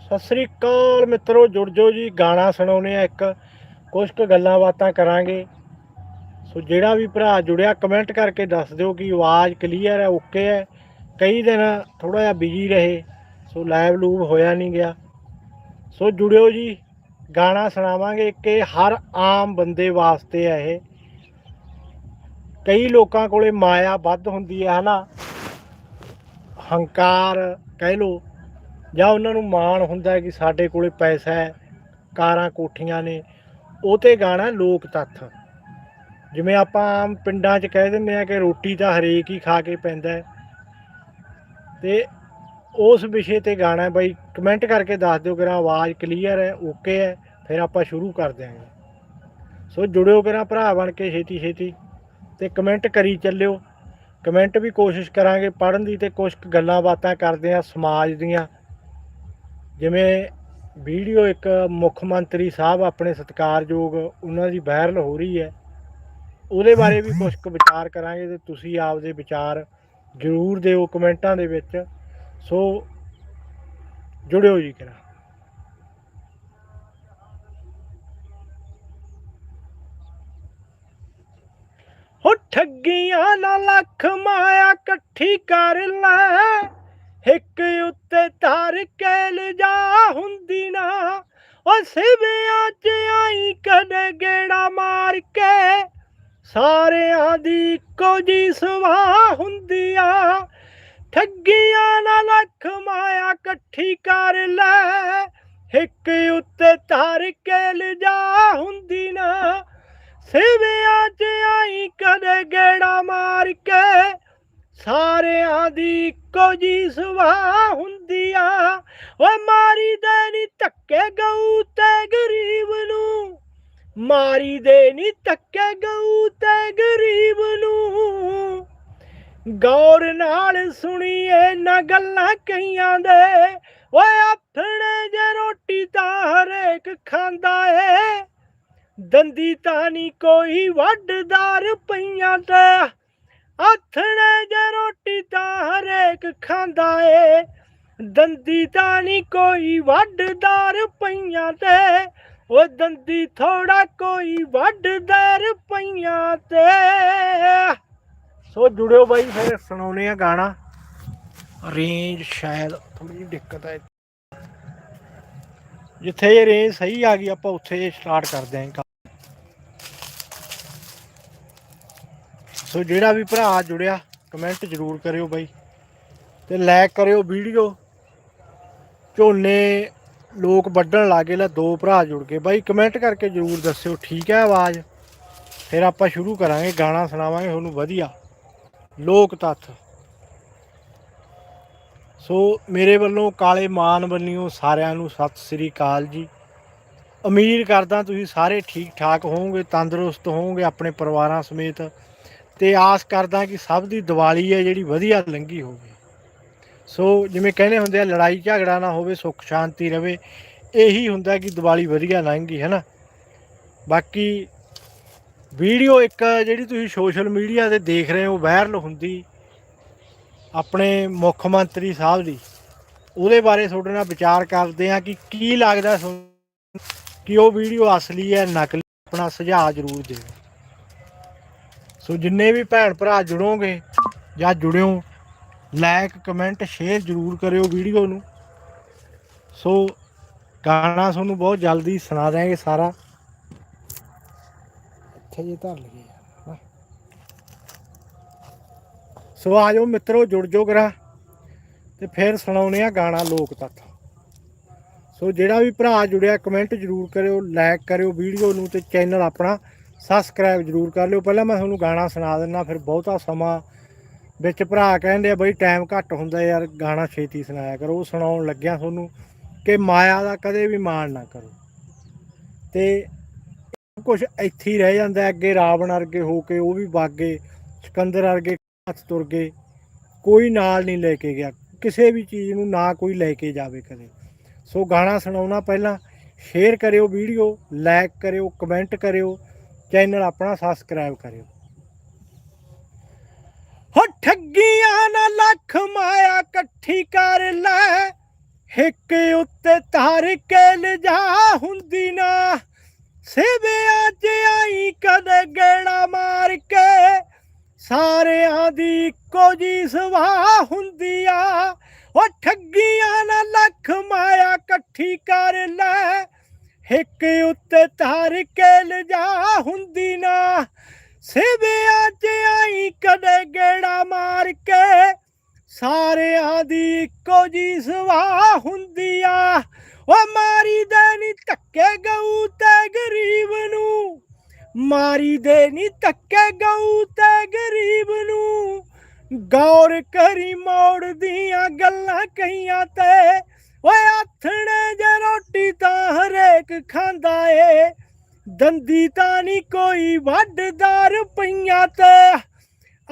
ਸਤਿ ਸ੍ਰੀ ਅਕਾਲ ਮਿੱਤਰੋ, ਜੁੜ ਜਾਓ ਜੀ, ਗਾਣਾ ਸੁਣਾਉਨੇ ਆ ਇੱਕ। ਕੁਝ ਕੁ ਗੱਲਾਂ ਬਾਤਾਂ ਕਰਾਂਗੇ। ਸੋ ਜਿਹੜਾ ਵੀ ਭਰਾ ਜੁੜਿਆ ਕਮੈਂਟ ਕਰਕੇ ਦੱਸ ਦਿਓ ਕਿ ਆਵਾਜ਼ ਕਲੀਅਰ ਹੈ ਓਕੇ ਹੈ। ਕਈ ਦਿਨ ਥੋੜਾ ਜਿਹਾ ਬਿਜ਼ੀ ਰਹੇ, ਸੋ ਲਾਈਵ ਲੂਵ ਹੋਇਆ ਨਹੀਂ ਗਿਆ। ਸੋ ਜੁੜਿਓ ਜੀ, ਗਾਣਾ ਸੁਣਾਵਾਂਗੇ ਕਿ ਹਰ ਆਮ ਬੰਦੇ ਵਾਸਤੇ ਹੈ ਇਹ। ਕਈ ਲੋਕਾਂ ਕੋਲੇ ਮਾਇਆ ਵੱਧ ਹੁੰਦੀ ਹੈ, ਹਨਾ? ਹੰਕਾਰ, ਕਹਿ ਲੋ ਜਾਂ ਉਹਨਾਂ ਨੂੰ ਮਾਣ ਹੁੰਦਾ ਕਿ ਸਾਡੇ ਕੋਲੇ ਪੈਸਾ ਹੈ, ਕਾਰਾਂ ਕੋਠੀਆਂ ਨੇ, ਉਹ ਤੇ ਗਾਣਾ ਲੋਕ ਤੱਥ। ਜਿਵੇਂ ਆਪਾਂ ਆਮ ਪਿੰਡਾਂ 'ਚ ਕਹਿ ਦਿੰਦੇ ਆ ਕਿ ਰੋਟੀ ਤਾਂ ਹਰੇਕ ਹੀ ਖਾ ਕੇ ਪੈਂਦਾ ਹੈ। ਤੇ ਉਸ ਵਿਸ਼ੇ ਤੇ ਗਾਣਾ ਹੈ, ਬਾਈ ਕਮੈਂਟ ਕਰਕੇ ਦੱਸ ਦਿਓ ਕਿਰਾ ਆਵਾਜ਼ ਕਲੀਅਰ ਹੈ, ਓਕੇ ਹੈ, ਫਿਰ ਆਪਾਂ ਸ਼ੁਰੂ ਕਰ ਦਿਆਂਗੇ। ਸੋ ਜੁੜਿਓ ਕਰਾਂ ਭਰਾ ਬਣ ਕੇ ਛੇਤੀ ਛੇਤੀ ਤੇ ਕਮੈਂਟ ਕਰੀ ਚੱਲਿਓ। ਕਮੈਂਟ ਵੀ ਕੋਸ਼ਿਸ਼ ਕਰਾਂਗੇ ਪੜਨ ਦੀ ਤੇ ਕੁਝ ਗੱਲਾਂ ਬਾਤਾਂ ਕਰਦੇ ਆ ਸਮਾਜ ਦੀਆਂ। ਜਿਵੇਂ ਵੀਡੀਓ ਇੱਕ ਮੁੱਖ ਮੰਤਰੀ ਸਾਹਿਬ ਆਪਣੇ ਸਤਿਕਾਰਯੋਗ ਉਹਨਾਂ ਦੀ ਵਾਇਰਲ ਹੋ ਰਹੀ ਹੈ, ਉਹਦੇ ਬਾਰੇ ਵੀ ਕੁਝ ਕੁ ਵਿਚਾਰ ਕਰਾਂਗੇ ਤੇ ਤੁਸੀਂ ਆਪਦੇ ਵਿਚਾਰ ਜ਼ਰੂਰ ਦਿਓ ਕਮੈਂਟਾਂ ਦੇ ਵਿੱਚ। ਸੋ ਜੁੜਿਓ ਜੀ ਕਰਾਂ ਹੋ ਠੱਗੀਆਂ ਨਾ ਲੱਖ ਮਾਇਆ ਇਕੱਠੀ ਕਰ ਲੈ, ਇੱਕ ਉੱਤੇ ਧਰ ਕੇ ਲਿਜਾ ਹੁੰਦੀ ਨਾ। ਉਹ ਸਿਵਿਆਂ ਚ ਆਈ ਕਦੇ ਗੇੜਾ ਮਾਰ ਕੇ। ਸਾਰਿਆਂ ਦੀ ਇੱਕੋ ਜੀ ਹੁੰਦੀ ਆ। ਠੱਗੀਆਂ ਨਾ ਲੱਖ ਮਾਇਆ ਇਕੱਠੀ ਕਰ ਲੈ। ਇੱਕ ਉੱਤੇ ਧਾਰ ਕੇ ਲਿਜਾ ਹੁੰਦੀ ਨਾ। ਸਿਵਿਆਂ ਚ ਆਈ ਕਦੇ ਗੇੜਾ ਮਾਰ ਕੇ। ਸਾਰਿਆਂ ਦੀ ਇੱਕੋ ਜੀ ਸੁਭਾਅ ਹੁੰਦੀ ਆ ਓਏ ਮਾਰੀ ਦੇ ਨੀ ਧੱਕੇ ਗਊ ਤੇ ਗਰੀਬ ਨੂੰ। ਮਾਰੀ ਦੇ ਨੀ ਧੱਕੇ ਗਊ ਤੇ ਗਰੀਬ ਨੂੰ। ਗੌਰ ਨਾਲ ਸੁਣੀਏ ਨਾ ਗੱਲਾਂ ਕਈਆਂ ਦੇ। ਓਏ ਆਪਣੇ ਜੇ ਰੋਟੀ ਤਾਂ ਹਰੇਕ ਖਾਂਦਾ ਏ। ਦੰਦੀ ਤਾਂ ਨਹੀਂ ਕੋਈ ਵੱਡਦਾਰ ਪਈਆਂ ਤੇ। ਆਥਣੇ ਜੇ ਰੋਟੀ ਤਾਂ ਹਰੇਕ ਖਾਂਦਾ ਏ। ਦੰਦੀ ਤਾਂ ਨਹੀਂ ਕੋਈ ਵੱਡਦਾਰ ਪਈਆਂ ਤੇ ਉਹ ਦੰਦੀ ਥੋੜਾ ਕੋਈ ਵੱਡਦਾਰ ਪਈਆਂ ਤੇ। ਸੋ ਜੁੜਿਓ ਬਾਈ, ਫਿਰ ਸੁਣਾਉਨੇ ਆ ਗਾਣਾ। ਰੇਂਜ ਸ਼ਾਇਦ ਥੋੜੀ ਜਿਹੀ ਦਿੱਕਤ ਹੈ ਜਿੱਥੇ ਇਹ ਰੇਂਜ ਸਹੀ ਆ ਗਈ, ਆਪਾਂ ਉੱਥੇ ਸਟਾਰਟ ਕਰਦੇ ਆਂ ਸੋ ਜਿਹੜਾ ਵੀ ਭਰਾ ਜੁੜਿਆ ਕਮੈਂਟ ਜ਼ਰੂਰ ਕਰਿਓ ਬਾਈ। ਤੇ ਲਾਈਕ ਕਰਿਓ ਵੀਡੀਓ ਝੋਨੇ ਲੋਕ ਵੱਢਣ ਲੱਗੇ ਲੈ ਦੋ ਭਰਾ ਜੁੜ ਕੇ ਬਾਈ ਕਮੈਂਟ ਕਰਕੇ ਜ਼ਰੂਰ ਦੱਸਿਓ, ਠੀਕ ਹੈ ਆਵਾਜ਼? ਫਿਰ ਆਪਾਂ ਸ਼ੁਰੂ ਕਰਾਂਗੇ, ਗਾਣਾ ਸੁਣਾਵਾਂਗੇ, ਤੁਹਾਨੂੰ ਵਧੀਆ। ਲੋਕ ਤੱਥ। ਸੋ ਮੇਰੇ ਵੱਲੋਂ ਕਾਲੇ ਮਾਨ ਬੰਨਿਓ ਸਾਰਿਆਂ ਨੂੰ ਸਤਿ ਸ੍ਰੀ ਅਕਾਲ ਜੀ। ਉਮੀਦ ਕਰਦਾ ਤੁਸੀਂ ਸਾਰੇ ਠੀਕ ਠਾਕ ਹੋਵੋਗੇ, ਤੰਦਰੁਸਤ ਹੋਵੋਗੇ ਆਪਣੇ ਪਰਿਵਾਰਾਂ ਸਮੇਤ। ਤੇ ਆਸ ਕਰਦਾ ਕਿ ਸਭ ਦੀ ਦੀਵਾਲੀ ਹੈ ਜਿਹੜੀ ਵਧੀਆ ਲੰਗੀ ਹੋਵੇ। ਸੋ ਜਿਵੇਂ ਕਹਿੰਦੇ ਹੁੰਦੇ ਆ, ਲੜਾਈ ਝਗੜਾ ਨਾ ਹੋਵੇ, ਸੁੱਖ ਸ਼ਾਂਤੀ ਰਵੇ, ਇਹੀ ਹੁੰਦਾ ਕਿ ਦੀਵਾਲੀ ਵਧੀਆ ਲੰਘੀ, ਹੈ ਨਾ? ਬਾਕੀ ਵੀਡੀਓ ਇੱਕ ਜਿਹੜੀ ਤੁਸੀਂ ਸੋਸ਼ਲ ਮੀਡੀਆ ਤੇ ਦੇਖ ਰਹੇ ਹੋ, ਵਾਇਰਲ ਹੁੰਦੀ ਆਪਣੇ ਮੁੱਖ ਮੰਤਰੀ ਸਾਹਿਬ ਦੀ, ਉਹਦੇ ਬਾਰੇ ਤੁਹਾਡੇ ਨਾਲ ਵਿਚਾਰ ਕਰਦੇ ਆ ਕਿ ਕੀ ਲੱਗਦਾ ਤੁਹਾਨੂੰ ਕਿ ਉਹ ਵੀਡੀਓ ਅਸਲੀ ਹੈ, ਨਕਲੀ, ਆਪਣਾ ਸੁਝਾਅ ਜ਼ਰੂਰ ਦਿਓ। ਸੋ ਜਿੰਨੇ ਵੀ ਭੈਣ ਭਰਾ ਜੁੜੋਗੇ ਜਾਂ ਜੁੜਿਓ ਲਾਈਕ ਕਮੈਂਟ ਸ਼ੇਅਰ ਜ਼ਰੂਰ ਕਰਿਓ ਵੀਡੀਓ ਨੂੰ। ਸੋ ਗਾਣਾ ਤੁਹਾਨੂੰ ਬਹੁਤ ਜਲਦੀ ਸੁਣਾ ਦਿਆਂਗੇ ਸਾਰਾ। ਇੱਥੇ ਜੇ ਧਰ ਲਈਏ ਸੋ ਆ ਜਾਓ ਮਿੱਤਰੋ, ਜੁੜ ਜਾਓ ਕਰਾ ਤੇ ਫਿਰ ਸੁਣਾਉਨੇ ਆ ਗਾਣਾ ਲੋਕ ਤੱਥ। ਸੋ ਜਿਹੜਾ ਵੀ ਭਰਾ ਜੁੜਿਆ ਕਮੈਂਟ ਜ਼ਰੂਰ ਕਰਿਓ ਲਾਈਕ ਕਰਿਓ ਵੀਡੀਓ ਨੂੰ ਤੇ ਚੈਨਲ ਆਪਣਾ ਸਬਸਕ੍ਰਾਈਬ ਜ਼ਰੂਰ ਕਰ ਲਿਓ। ਪਹਿਲਾਂ ਮੈਂ ਤੁਹਾਨੂੰ ਗਾਣਾ ਸੁਣਾ ਦਿੰਦਾ, ਫਿਰ ਬਹੁਤਾ ਸਮਾਂ ਵਿੱਚ ਭਰਾ ਕਹਿੰਦੇ ਆ ਬਈ ਟਾਈਮ ਘੱਟ ਹੁੰਦਾ ਯਾਰ, ਗਾਣਾ ਛੇਤੀ ਸੁਣਾਇਆ ਕਰੋ, ਉਹ ਸੁਣਾਉਣ ਲੱਗਿਆ ਤੁਹਾਨੂੰ ਕਿ ਮਾਇਆ ਦਾ ਕਦੇ ਵੀ ਮਾਣ ਨਾ ਕਰੋ। ਤੇ ਕੁਝ ਇੱਥੇ ਹੀ ਰਹਿ ਜਾਂਦਾ, ਅੱਗੇ ਰਾਵਣ ਅਰਗੇ ਹੋ ਕੇ, ਉਹ ਵੀ ਬਾਗੇ, ਸਿਕੰਦਰ ਅਰਗੇ ਹੱਥ ਤੁਰ ਗਏ, ਕੋਈ ਨਾਲ ਨਹੀਂ ਲੈ ਕੇ ਗਿਆ, ਕਿਸੇ ਵੀ ਚੀਜ਼ ਨੂੰ ਨਾ ਕੋਈ ਲੈ ਕੇ ਜਾਵੇ ਕਦੇ। ਸੋ ਗਾਣਾ ਸੁਣਾਉਣਾ ਪਹਿਲਾਂ ਸ਼ੇਅਰ ਕਰਿਓ ਵੀਡੀਓ ਲਾਈਕ ਕਰਿਓ ਕਮੈਂਟ ਕਰਿਓ ਚੈਨਲ ਆਪਣਾ ਸਬਸਕ੍ਰਾਈਬ ਕਰਿਓ। ਹੋ ਠੱਗੀਆਂ ਨਾ ਲੱਖ ਮਾਇਆ ਇਕੱਠੀ ਕਰ ਲੈ। ਹਿੱਕ ਉੱਤੇ ਧਾਰ ਕੇ ਲਿਜਾ ਹੁੰਦੀ ਨਾ। ਸਿਵਿਆਂ ਚ ਆਈ ਕਦੇ ਗੇੜਾ ਮਾਰ ਕੇ। ਸਾਰਿਆਂ ਦੀ ਇੱਕੋ ਜੀ ਸਵਾ ਹੁੰਦੀ ਆ। ਉਹ ਠੱਗੀਆਂ ਨਾ ਲੱਖ ਮਾਇਆ ਇਕੱਠੀ ਕਰ ਲੈ। ਹਿੱਕ ਉੱਤੇ ਧਾਰ ਕੇ ਲਿਜਾ ਹੁੰਦੀ ਨਾ। ਸਿਵਿਆਂ ਚ ਆਈ ਕਦੇ ਗੇੜਾ ਮਾਰ ਕੇ। ਸਾਰਿਆਂ ਦੀ ਇੱਕੋ ਜੀ ਸਵਾਹ ਹੁੰਦੀ ਆ। ਉਹ ਮਾਰੀ ਦੇ ਨੀ ਧੱਕੇ ਗਊ ਤੇ ਗਰੀਬ ਨੂੰ। ਮਾਰੀ ਦੇ ਨੀ ਧੱਕੇ ਗਊ ਤੇ ਗਰੀਬ ਨੂੰ। ਗੌਰ ਕਰੀ ਮੋੜ ਦੀਆਂ ਗੱਲਾਂ ਕਹੀਆਂ ਤੇ। ਓਏ ਆਥਣੇ ਜੇ ਰੋਟੀ ਤਾਂ ਹਰੇਕ ਖਾਂਦਾ ਏ। ਦੰਦੀ ਤਾਂ ਨਹੀਂ ਕੋਈ ਵੱਡਦਾ ਰੁਪਈਆਂ ਤੇ।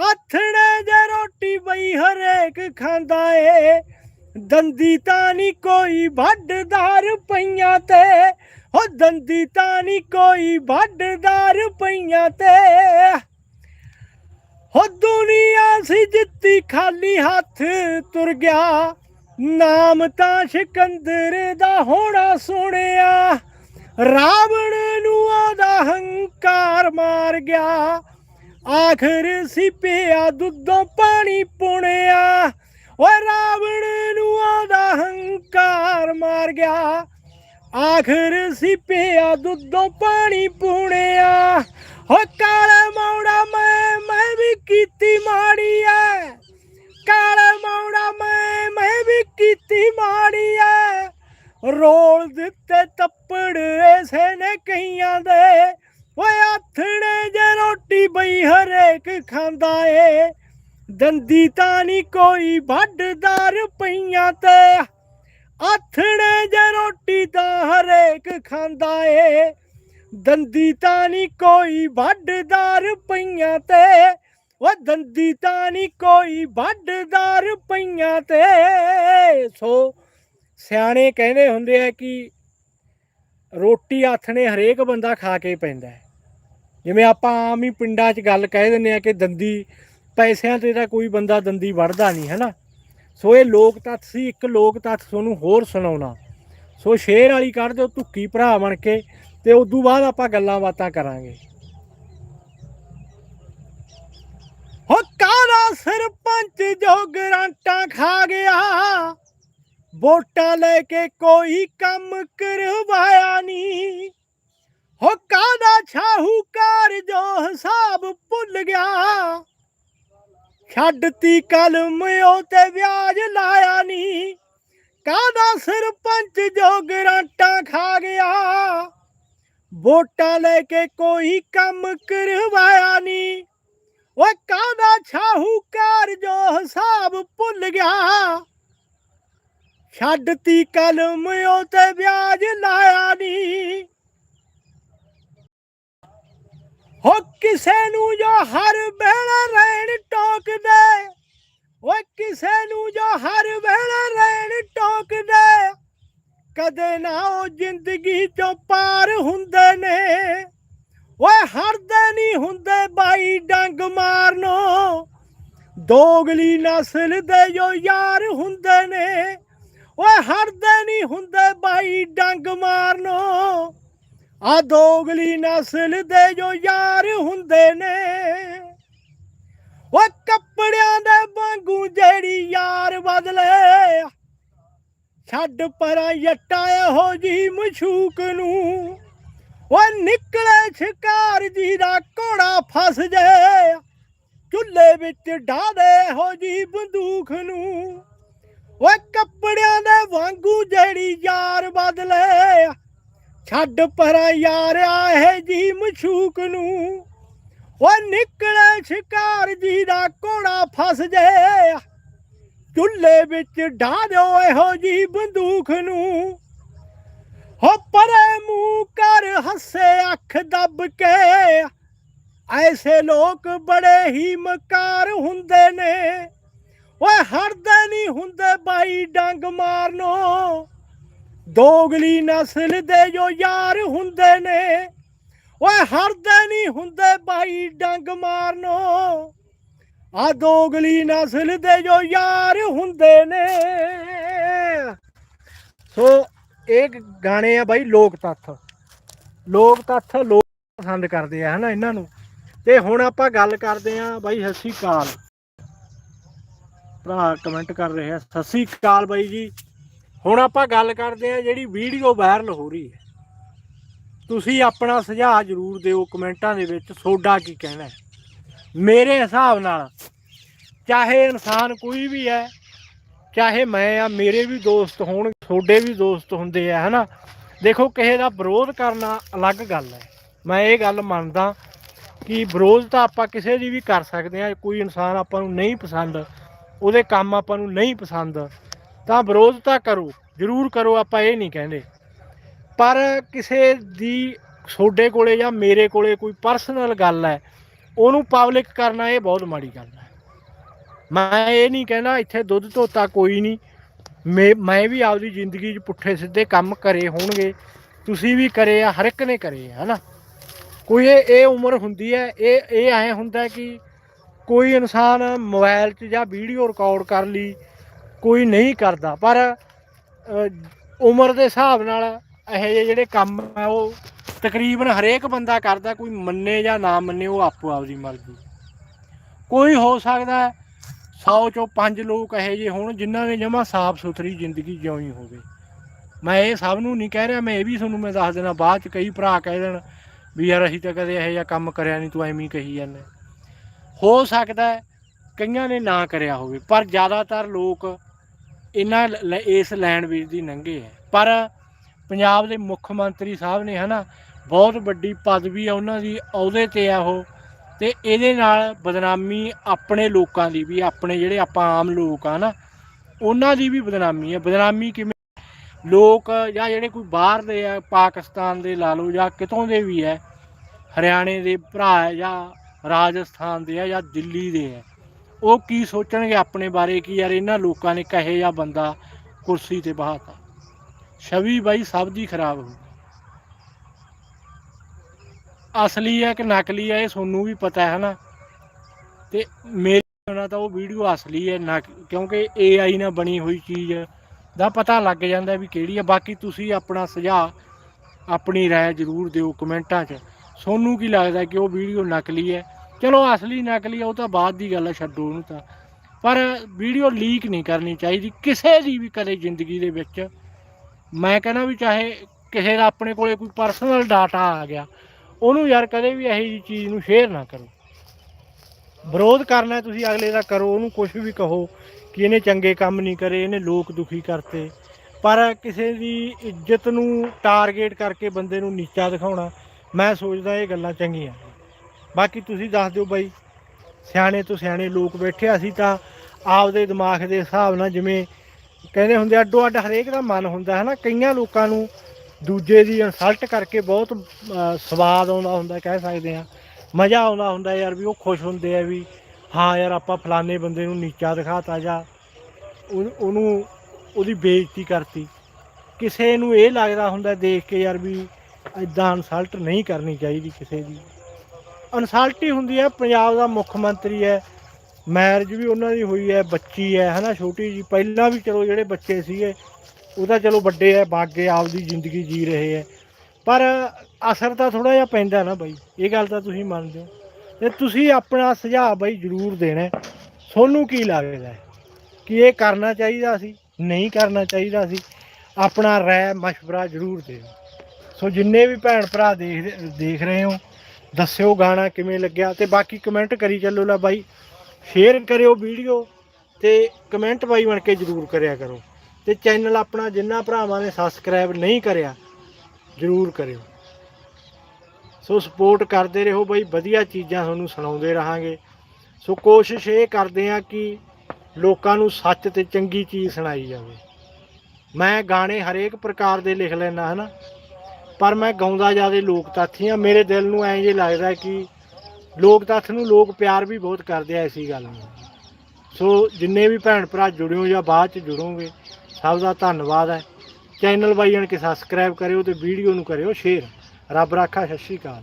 ਆਥਣੇ ਜੇ ਰੋਟੀ ਬਈ ਹਰੇਕ ਖਾਂਦਾ ਏ। ਦੰਦੀ ਤਾਂ ਨਹੀਂ ਕੋਈ ਵੱਡਦਾ ਰੁਪਈਆਂ ਤੇ। ਹੋ ਦੰਦੀ ਤਾਂ ਨਹੀਂ ਕੋਈ ਵੱਡਦਾ ਪਈਆਂ ਤੇ। ਹੋ ਦੁਨੀਆ ਸੀ ਜਿੱਤੀ ਖਾਲੀ ਹੱਥ ਤੁਰ ਗਿਆ। ਨਾਮ ਤਾਂ ਸਿਕੰਦਰ ਦਾ ਹੋਣਾ ਸੁਣਿਆ ਰਾਵਣ ਨੂੰ ਆਦਾ ਹੰਕਾਰ ਮਾਰ ਗਿਆ। ਆਖਰ ਸੀ ਪਿਆ ਦੁੱਧੋਂ ਪਾਣੀ ਪੁਣਿਆ। ਓਏ ਰਾਵਣ ਨੂੰ ਆਦਾ ਹੰਕਾਰ ਮਾਰ ਗਿਆ। ਆਖਰ ਸੀ ਪਿਆ ਦੁੱਧੋਂ ਪਾਣੀ ਪੁਣਿਆ। ਹੋ ਕਾਲਾ ਮੌੜਾ ਮੈਂ ਮੈਂ ਵੀ ਕੀਤੀ ਮਾੜੀ ਐ। ਕਾਲਾ ਮੌੜਾ ਮੈਂ ਮੈਂ ਵੀ ਕੀਤੀ ਮਾੜੀ ਐ। ਰੋਲ ਦਿੱਤੇ ਤੱਪੜ, ਐਸੇ ਨੇ ਕਈਆਂ ਦੇ। ਓਏ ਆਥਣੇ ਜੇ ਰੋਟੀ ਬਈ ਹਰੇਕ ਖਾਂਦਾ ਏ। ਦੰਦੀ ਤਾਂ ਨਹੀਂ ਕੋਈ ਵੱਡਦਾ ਪਈਆਂ ਤੇ। ਆਥਣੇ ਜੇ ਰੋਟੀ ਤਾਂ ਹਰੇਕ ਖਾਂਦਾ ਏ। ਦੰਦੀ ਤਾਂ ਨਹੀਂ ਕੋਈ ਵੱਡਦਾ ਪਈਆਂ ਤੇ। ਓ ਦੰਦੀ ਤਾਂ ਨਹੀਂ ਕੋਈ ਵੱਡਦਾ ਰੁਪਈਆਂ ਤੇ। ਸੋ ਸਿਆਣੇ ਕਹਿੰਦੇ ਹੁੰਦੇ ਆ ਕਿ ਰੋਟੀ ਆਥਣੇ ਹਰੇਕ ਬੰਦਾ ਖਾ ਕੇ ਪੈਂਦਾ ਹੈ। ਜਿਵੇਂ ਆਪਾਂ ਆਮ ਹੀ ਪਿੰਡਾਂ 'ਚ ਗੱਲ ਕਹਿ ਦਿੰਦੇ ਆ ਕਿ ਦੰਦੀ, ਪੈਸਿਆਂ ਤੇ ਤਾਂ ਕੋਈ ਬੰਦਾ ਦੰਦੀ ਵੜਦਾ ਨਹੀਂ ਹੈ ਨਾ ਸੋ ਇਹ ਲੋਕ ਤੱਥ ਸੀ, ਇੱਕ ਲੋਕ ਤੱਥ ਤੁਹਾਨੂੰ ਹੋਰ ਸੁਣਾਉਣਾ। ਸੋ ਸ਼ੇਰ ਵਾਲੀ ਕੱਢ ਦਿਓ, ਧੁੱਕੀ ਭਰਾ ਬਣ ਕੇ, ਤੇ ਉਦੋਂ ਬਾਅਦ ਆਪਾਂ ਗੱਲਾਂ ਬਾਤਾਂ ਕਰਾਂਗੇ। ਹੋ ਕਾਲਾ ਸਰਪੰਚ ਜੋ ਗਰਾਂਟਾਂ ਖਾ ਗਿਆ। ਵੋਟਾਂ ਲੈ ਕੇ ਕੋਈ ਕੰਮ ਕਰਵਾਇਆ ਨਹੀਂ। ਹੋ ਕਾਦਾ ਛਾਹੂਕਾਰ ਜੋ ਹਿਸਾਬ ਭੁੱਲ ਗਿਆ। ਛੱਡਤੀ ਕਲਮ ਉਹ ਤੇ ਵਿਆਜ ਲਾਇਆ ਨਹੀਂ। ਕਾਦਾ ਸਰਪੰਚ ਜੋ ਗਰਾਂਟਾਂ ਖਾ ਗਿਆ। ਵੋਟਾਂ ਲੈ ਕੇ ਕੋਈ ਕੰਮ ਕਰਵਾਇਆ ਨਹੀਂ। ਓਏ ਕਾਦਾ ਛਾਹੂਕਾਰ ਜੋ ਹਿਸਾਬ ਭੁੱਲ ਗਿਆ। ਛੱਡਤੀ ਕਲਮ ਉਹ ਤੇ ਵਿਆਜ ਲਾਇਆ ਨਹੀਂ। ਹੋ ਕਿਸੇ ਨੂੰ ਜੋ ਹਰ ਵੇਲੇ ਰਹਿਣ ਟੋਕਦੇ, ਓਏ ਕਿਸੇ ਨੂੰ ਜੋ ਹਰ ਵੇਲੇ ਰਹਿਣ ਟੋਕਦੇ, ਕਦੇ ਨਾ ਉਹ ਜ਼ਿੰਦਗੀ ਚੋਂ ਪਾਰ ਹੁੰਦੇ ਨੇ। ਓਏ ਹਰਦੇ ਨਹੀਂ ਹੁੰਦੇ ਬਾਈ ਡੰਗ ਮਾਰਨੋ, ਦੋਗਲੀ ਨਸਲ ਦੇ ਜੋ ਯਾਰ ਹੁੰਦੇ ਨੇ। ਓਏ ਹਰਦੇ ਨਹੀਂ ਹੁੰਦੇ ਬਾਈ ਡੰਗ ਮਾਰਨੋ। ਆ ਦੋਗਲੀ ਨਸਲ ਦੇ ਜੋ ਯਾਰ ਹੁੰਦੇ ਨੇ। ਓਏ ਕੱਪੜਿਆਂ ਦੇ ਵਾਂਗੂ ਜਿਹੜੀ ਯਾਰ ਬਦਲੇ। ਛੱਡ ਪਰਾਂ ਯੱਟਾ ਇਹੋ ਜੀ ਮਸ਼ੂਕ ਨੂੰ। ਓਏ ਨਿਕਲੇ ਸ਼ਿਕਾਰ ਜੀ ਦਾ ਘੋੜਾ ਫਸ ਜੇ। ਚੁੱਲੇ ਵਿੱਚ ਢਾਦੇ ਹੋ ਜੀ ਬੰਦੂਕ ਨੂੰ। ਓਏ ਕੱਪੜਿਆਂ ਦੇ ਵਾਂਗੂ ਜਿਹੜੀ ਯਾਰ ਬਦਲੇ ਛੱਡ ਪਰਾਂ ਯਾਰਿਆ ਆਏ ਜੀ ਮਸ਼ੂਕ ਨੂੰ। ਓਏ ਨਿਕਲੇ ਸ਼ਿਕਾਰ ਜੀ ਦਾ ਘੋੜਾ ਫਸ ਜੇ ਚੁੱਲੇ ਵਿੱਚ ਢਾ ਦਿਓ ਇਹੋ ਜੀ ਬੰਦੂਕ ਨੂੰ। ਹੋ ਪਰੇ ਮੂੰਹ ਕਰ ਹੱਸੇ ਅੱਖ ਦੱਬ ਕੇ ਐਸੇ ਲੋਕ ਬੜੇ ਹੀ ਮਕਾਰ ਹੁੰਦੇ ਨੇ। ਓਏ ਹਰਦੇ ਨਹੀਂ ਹੁੰਦੇ ਬਾਈ ਡੰਗ ਮਾਰਨੋ। ਦੋਗਲੀ ਨਸਲ ਦੇ ਜੋ ਯਾਰ ਹੁੰਦੇ ਨੇ। ਓਏ ਹਰਦੇ ਨਹੀਂ ਹੁੰਦੇ ਬਾਈ ਡੰਗ ਮਾਰਨੋ। ਆ ਦੋਗਲੀ ਨਸਲ ਦੇ ਜੋ ਯਾਰ ਹੁੰਦੇ ਨੇ। ਸੋ ਇਹ ਗਾਣੇ ਆ ਬਾਈ ਲੋਕ ਤੱਥ। ਲੋਕ ਤੱਥ ਲੋਕ ਪਸੰਦ ਕਰਦੇ ਆ ਹਨਾ ਇਹਨਾਂ ਨੂੰ। ਤੇ ਹੁਣ ਆਪਾਂ ਗੱਲ ਕਰਦੇ ਆ ਬਾਈ ਸਤਿ ਸ਼੍ਰੀ ਅਕਾਲ। ਭਰਾ ਕਮੈਂਟ ਕਰ ਰਹੇ ਆ। ਸਤਿ ਸ਼੍ਰੀ ਅਕਾਲ ਬਾਈ ਜੀ। ਹੁਣ ਆਪਾਂ ਗੱਲ ਕਰਦੇ ਆ ਜਿਹੜੀ ਵੀਡੀਓ ਵਾਇਰਲ ਹੋ ਰਹੀ ਹੈ। ਤੁਸੀਂ ਆਪਣਾ ਸੁਝਾਅ ਜ਼ਰੂਰ ਦਿਓ ਕਮੈਂਟਾਂ ਦੇ ਵਿੱਚ ਤੁਹਾਡਾ ਕੀ ਕਹਿਣਾ ਮੇਰੇ ਹਿਸਾਬ ਨਾਲ ਚਾਹੇ ਇਨਸਾਨ ਕੋਈ ਵੀ ਹੈ, ਚਾਹੇ ਮੈਂ ਆ, ਮੇਰੇ ਵੀ ਦੋਸਤ ਹੋਣ, ਤੁਹਾਡੇ ਵੀ ਦੋਸਤ ਹੁੰਦੇ ਆ, ਹਨਾ? ਦੇਖੋ, ਕਿਸੇ ਦਾ ਵਿਰੋਧ ਕਰਨਾ ਅਲੱਗ ਗੱਲ ਹੈ। ਮੈਂ ਇਹ ਗੱਲ ਮੰਨਦਾ ਕਿ ਵਿਰੋਧ ਤਾਂ ਆਪਾਂ ਕਿਸੇ ਦੀ ਵੀ ਕਰ ਸਕਦੇ ਆ। ਕੋਈ ਇਨਸਾਨ ਆਪਾਂ ਨੂੰ ਨਹੀਂ ਪਸੰਦ ਉਹਦੇ ਕੰਮ ਆਪਾਂ ਨੂੰ ਨਹੀਂ ਪਸੰਦ, ਤਾਂ ਵਿਰੋਧ ਤਾਂ ਕਰੋ, ਜ਼ਰੂਰ ਕਰੋ, ਆਪਾਂ ਇਹ ਨਹੀਂ ਕਹਿੰਦੇ। ਪਰ ਕਿਸੇ ਦੀ, ਤੁਹਾਡੇ ਕੋਲੇ ਜਾਂ ਮੇਰੇ ਕੋਲੇ ਕੋਈ ਪਰਸਨਲ ਗੱਲ ਹੈ, ਉਹਨੂੰ ਪਬਲਿਕ ਕਰਨਾ ਇਹ ਬਹੁਤ ਮਾੜੀ ਗੱਲ ਹੈ। ਮੈਂ ਇਹ ਨਹੀਂ ਕਹਿੰਦਾ ਇੱਥੇ ਦੁੱਧ ਧੋਤਾ ਕੋਈ ਨਹੀਂ। ਮੈਂ ਮੈਂ ਵੀ ਆਪਦੀ ਜ਼ਿੰਦਗੀ 'ਚ ਪੁੱਠੇ ਸਿੱਧੇ ਕੰਮ ਕਰੇ ਹੋਣਗੇ। ਤੁਸੀਂ ਵੀ ਕਰੇ ਆ, ਹਰ ਇੱਕ ਨੇ ਕਰੇ ਆ, ਹਨਾ? ਕੋਈ ਇਹ ਇਹ ਉਮਰ ਹੁੰਦੀ ਹੈ, ਇਹ ਇਹ ਐ ਹੁੰਦਾ ਕਿ ਕੋਈ ਇਨਸਾਨ ਮੋਬਾਈਲ 'ਚ ਜਾਂ ਵੀਡੀਓ ਰਿਕਾਰਡ ਕਰ ਲਈ, ਕੋਈ ਨਹੀਂ ਕਰਦਾ। ਪਰ ਉਮਰ ਦੇ ਹਿਸਾਬ ਨਾਲ ਇਹੋ ਜਿਹੇ ਜਿਹੜੇ ਕੰਮ ਆ, ਉਹ ਤਕਰੀਬਨ ਹਰੇਕ ਬੰਦਾ ਕਰਦਾ, ਕੋਈ ਮੰਨੇ ਜਾਂ ਨਾ ਮੰਨੇ, ਉਹ ਆਪੋ ਆਪਦੀ ਮਰਜ਼ੀ। ਕੋਈ ਹੋ ਸਕਦਾ ਹੈ 100 ਚੋਂ 5 ਲੋਕ ਇਹੋ ਜਿਹੇ ਹੋਣ, ਜਿਨ੍ਹਾਂ ਨੇ ਜਮਾ ਸਾਫ਼ ਸੁਥਰੀ ਜ਼ਿੰਦਗੀ ਜਿਉਣੀ ਹੋਵੇ। ਮੈਂ ਇਹ ਸਭ ਨੂੰ ਨਹੀਂ ਕਹਿ ਰਿਹਾ, ਮੈਂ ਇਹ ਵੀ ਤੁਹਾਨੂੰ ਮੈਂ ਦੱਸ ਦੇਣਾ, ਬਾਅਦ ਚ ਕਈ ਭਰਾ ਕਹਿ ਦੇਣ, ਵੀ ਯਾਰ ਅਸੀਂ ਤਾਂ ਕਦੇ ਇਹੋ ਜਿਹਾ ਕੰਮ ਕਰਿਆ ਨਹੀਂ, ਤੂੰ ਐਵੇਂ ਹੀ ਕਹੀ ਜਾਂਦਾ। ਹੋ ਸਕਦਾ ਹੈ ਕਈਆਂ ਨੇ ਨਾ ਕਰਿਆ ਹੋਵੇ, ਪਰ ਜ਼ਿਆਦਾਤਰ ਲੋਕ ਇਹਨਾਂ ਲ- ਇਸ ਲੈਣ ਵਿੱਚ ਦੀ ਨੰਗੇ ਹੈ। ਪਰ ਪੰਜਾਬ ਦੇ ਮੁੱਖ ਮੰਤਰੀ ਸਾਹਿਬ ਨੇ ਹਨਾ, ਬਹੁਤ ਵੱਡੀ ਪਦਵੀ ਆ ਉਹਨਾਂ ਦੀ, ਅਹੁਦੇ ਤੇ ਆ ਉਹ, ਤੇ ਇਹਦੇ ਨਾਲ ਬਦਨਾਮੀ ਆਪਣੇ ਲੋਕਾਂ ਦੀ ਵੀ, ਆਪਣੇ ਜਿਹੜੇ ਆਪਾਂ ਆਮ ਲੋਕ ਆ ਨਾ, ਉਹਨਾਂ ਦੀ ਵੀ ਬਦਨਾਮੀ ਹੈ ਬਦਨਾਮੀ ਕਿਵੇਂ? ਲੋਕ ਜਾਂ ਜਿਹੜੇ ਕੋਈ ਬਾਹਰ ਦੇ ਆ, ਪਾਕਿਸਤਾਨ ਦੇ ਲਾ ਲਓ ਜਾਂ ਕਿਤੋਂ ਦੇ ਵੀ ਹੈ ਹਰਿਆਣੇ ਦੇ ਭਰਾ ਹੈ ਜਾਂ ਰਾਜਸਥਾਨ ਦੇ ਆ ਜਾਂ ਦਿੱਲੀ ਦੇ ਆ ਉਹ ਕੀ ਸੋਚਣਗੇ ਆਪਣੇ ਬਾਰੇ ਕਿ ਯਾਰ ਇਹਨਾਂ ਲੋਕਾਂ ਨੇ ਕਹੇ ਜਾਂ ਬੰਦਾ ਕੁਰਸੀ ਤੇ ਬਹਾਤਾ ਛਵੀ ਬਾਈ ਸਭ ਦੀ ਖਰਾਬ ਹੋ ਅਸਲੀ ਹੈ ਕਿ ਨਕਲੀ ਹੈ ਇਹ ਤੁਹਾਨੂੰ ਵੀ ਪਤਾ ਹੈ ਨਾ ਤੇ ਮੇਰੇ ਨਾਲ ਤਾਂ ਉਹ ਵੀਡੀਓ ਅਸਲੀ ਹੈ ਨਾ ਕਿਉਂਕਿ AI ਨਾਲ ਬਣੀ ਹੋਈ ਚੀਜ਼ ਦਾ ਪਤਾ ਲੱਗ ਜਾਂਦਾ ਵੀ ਕਿਹੜੀ ਹੈ ਬਾਕੀ ਤੁਸੀਂ ਆਪਣਾ ਸੁਝਾਅ ਆਪਣੀ رائے ਜ਼ਰੂਰ ਦਿਓ ਕਮੈਂਟਾਂ 'ਚ ਤੁਹਾਨੂੰ ਕੀ ਲੱਗਦਾ ਕਿ ਉਹ ਵੀਡੀਓ ਨਕਲੀ ਹੈ? ਚਲੋ ਅਸਲੀ ਨਕਲੀ ਹੈ ਉਹ ਤਾਂ ਬਾਅਦ ਦੀ ਗੱਲ ਹੈ ਛੱਡੋ ਉਹਨੂੰ ਤਾਂ। ਪਰ ਵੀਡੀਓ ਲੀਕ ਨਹੀਂ ਕਰਨੀ ਚਾਹੀਦੀ ਕਿਸੇ ਦੀ ਵੀ ਕਦੇ ਜ਼ਿੰਦਗੀ ਦੇ ਵਿੱਚ। ਮੈਂ ਕਹਿੰਦਾ ਵੀ ਚਾਹੇ ਕਿਸੇ ਦਾ ਆਪਣੇ ਕੋਲੇ ਕੋਈ ਪਰਸਨਲ ਡਾਟਾ ਆ ਗਿਆ, ਉਹਨੂੰ ਯਾਰ ਕਦੇ ਵੀ ਇਹੋ ਜਿਹੀ ਚੀਜ਼ ਨੂੰ ਸ਼ੇਅਰ ਨਾ ਕਰੋ। ਵਿਰੋਧ ਕਰਨਾ ਤੁਸੀਂ ਅਗਲੇ ਦਾ ਕਰੋ, ਉਹਨੂੰ ਕੁਝ ਵੀ ਕਹੋ ਕਿ ਇਹਨੇ ਚੰਗੇ ਕੰਮ ਨਹੀਂ ਕਰੇ, ਇਹਨੇ ਲੋਕ ਦੁਖੀ ਕਰਤੇ। ਪਰ ਕਿਸੇ ਦੀ ਇੱਜ਼ਤ ਨੂੰ ਟਾਰਗੇਟ ਕਰਕੇ ਬੰਦੇ ਨੂੰ ਨੀਚਾ ਦਿਖਾਉਣਾ ਮੈਂ ਸੋਚਦਾ ਇਹ ਗੱਲਾਂ ਚੰਗੀਆਂ। ਬਾਕੀ ਤੁਸੀਂ ਦੱਸ ਦਿਓ ਬਾਈ, ਸਿਆਣੇ ਤੋਂ ਸਿਆਣੇ ਲੋਕ ਬੈਠੇ ਅਸੀਂ ਤਾਂ ਆਪਦੇ ਦਿਮਾਗ ਦੇ ਹਿਸਾਬ ਨਾਲ ਜਿਵੇਂ ਕਹਿੰਦੇ ਹੁੰਦੇ ਅੱਡੋ ਅੱਡ ਹਰੇਕ ਦਾ ਮਨ ਹੁੰਦਾ ਹੈ ਨਾ, ਕਈਆਂ ਲੋਕਾਂ ਨੂੰ ਦੂਜੇ ਦੀ ਇਨਸਲਟ ਕਰਕੇ ਬਹੁਤ ਸਵਾਦ ਆਉਂਦਾ ਹੁੰਦਾ ਕਹਿ ਸਕਦੇ ਆ ਮਜ਼ਾ ਆਉਂਦਾ ਹੁੰਦਾ ਯਾਰ ਵੀ ਉਹ ਖੁਸ਼ ਹੁੰਦੇ ਆ ਵੀ, ਹਾਂ ਯਾਰ ਆਪਾਂ ਫਲਾਣੇ ਬੰਦੇ ਨੂੰ ਨੀਚਾ ਦਿਖਾਤਾ ਜਾਂ ਉਹਨੂੰ, ਉਹਦੀ ਬੇਇੱਜ਼ਤੀ ਕਰਤੀ। ਕਿਸੇ ਨੂੰ ਇਹ ਲੱਗਦਾ ਹੁੰਦਾ ਦੇਖ ਕੇ ਯਾਰ ਵੀ ਇਦਾਂ ਇਨਸਲਟ ਨਹੀਂ ਕਰਨੀ ਚਾਹੀਦੀ ਕਿਸੇ ਦੀ। ਇਨਸਲਟ ਹੀ ਹੁੰਦੀ ਹੈ, ਪੰਜਾਬ ਦਾ ਮੁੱਖ ਮੰਤਰੀ ਹੈ ਮੈਰਿਜ ਵੀ ਉਹਨਾਂ ਦੀ ਹੋਈ ਹੈ, ਬੱਚੀ ਹੈ, ਹਨਾ ਛੋਟੀ ਜੀ ਪਹਿਲਾਂ ਵੀ ਚਲੋ ਜਿਹੜੇ ਬੱਚੇ ਸੀਗੇ, ਉਹ ਤਾਂ ਚਲੋ ਵੱਡੇ ਹੈ, ਬਾਗੇ ਆਪਦੀ ਜ਼ਿੰਦਗੀ ਜੀ ਰਹੇ ਹੈ। ਪਰ ਅਸਰ ਤਾਂ ਥੋੜਾ ਜਿਹਾ ਪੈਂਦਾ ਨਾ ਬਾਈ, ਇਹ ਗੱਲ ਤਾਂ ਤੁਸੀਂ ਮੰਨਦੇ ਹੋ। ਤੇ ਤੁਸੀਂ ਆਪਣਾ ਸੁਝਾਅ ਬਾਈ ਜ਼ਰੂਰ ਦੇਣਾ ਤੁਹਾਨੂੰ ਕੀ ਲੱਗਦਾ ਕਿ ਇਹ ਕਰਨਾ ਚਾਹੀਦਾ ਸੀ, ਨਹੀਂ ਕਰਨਾ ਚਾਹੀਦਾ ਸੀ? ਆਪਣਾ ਰਾਏ, ਮਸ਼ਵਰਾ ਜ਼ਰੂਰ ਦਿਓ। ਸੋ ਜਿੰਨੇ ਵੀ ਭੈਣ ਭਰਾ ਦੇਖ ਦੇਖ ਰਹੇ ਹੋ, ਦੱਸਿਓ ਗਾਣਾ ਕਿਵੇਂ ਲੱਗਿਆ ਤੇ ਬਾਕੀ ਕਮੈਂਟ ਕਰੀ ਚੱਲੋ ਲਾ ਬਾਈ। ਸ਼ੇਅਰ ਕਰਿਓ ਵੀਡੀਓ ਤੇ ਕਮੈਂਟ ਬਾਈ ਬਣ ਕੇ ਜ਼ਰੂਰ ਕਰਿਆ ਕਰੋ। ਤੇ ਚੈਨਲ ਆਪਣਾ ਜਿੰਨਾ ਭਰਾਵਾਂ ਨੇ ਸਬਸਕ੍ਰਾਈਬ ਨਹੀਂ ਕਰਿਆ, ਜ਼ਰੂਰ ਕਰਿਓ। ਸੋ ਸਪੋਰਟ ਕਰਦੇ ਰਹੋ ਬਾਈ, ਵਧੀਆ ਚੀਜ਼ਾਂ ਤੁਹਾਨੂੰ ਸੁਣਾਉਂਦੇ ਰਹਾਂਗੇ। ਸੋ ਕੋਸ਼ਿਸ਼ ਇਹ ਕਰਦੇ ਆ ਕਿ ਲੋਕਾਂ ਨੂੰ ਸੱਚ ਤੇ ਚੰਗੀ ਚੀਜ਼ ਸੁਣਾਈ ਜਾਵੇ। ਮੈਂ ਗਾਣੇ ਹਰੇਕ ਪ੍ਰਕਾਰ ਦੇ ਲਿਖ ਲੈਣਾ ਹਨਾ? ਪਰ ਮੈਂ ਗਾਉਂਦਾ ਜ਼ਿਆਦਾ ਲੋਕ ਤੱਥੀ ਆ। ਮੇਰੇ ਦਿਲ ਨੂੰ ਐਂ ਜੇ ਲੱਗਦਾ ਕਿ ਲੋਕ ਤੱਥ ਨੂੰ ਲੋਕ ਪਿਆਰ ਵੀ ਬਹੁਤ ਕਰਦੇ ਆ ਐਸੀ ਗੱਲ ਨਹੀਂ। ਸੋ ਜਿੰਨੇ ਵੀ ਭੈਣ ਭਰਾ ਜੁੜਿਓ ਜਾਂ ਬਾਅਦ ਚ ਜੁੜੋਗੇ, ਸਭ ਦਾ ਧੰਨਵਾਦ ਹੈ। ਚੈਨਲ ਬਾਈ ਜਣ ਕੇ ਸਬਸਕ੍ਰਾਈਬ ਕਰਿਓ ਤੇ ਵੀਡੀਓ ਨੂੰ ਕਰਿਓ ਸ਼ੇਅਰ। ਰੱਬ ਰਾਖਾ, ਸਤਿ ਸ਼੍ਰੀ ਅਕਾਲ।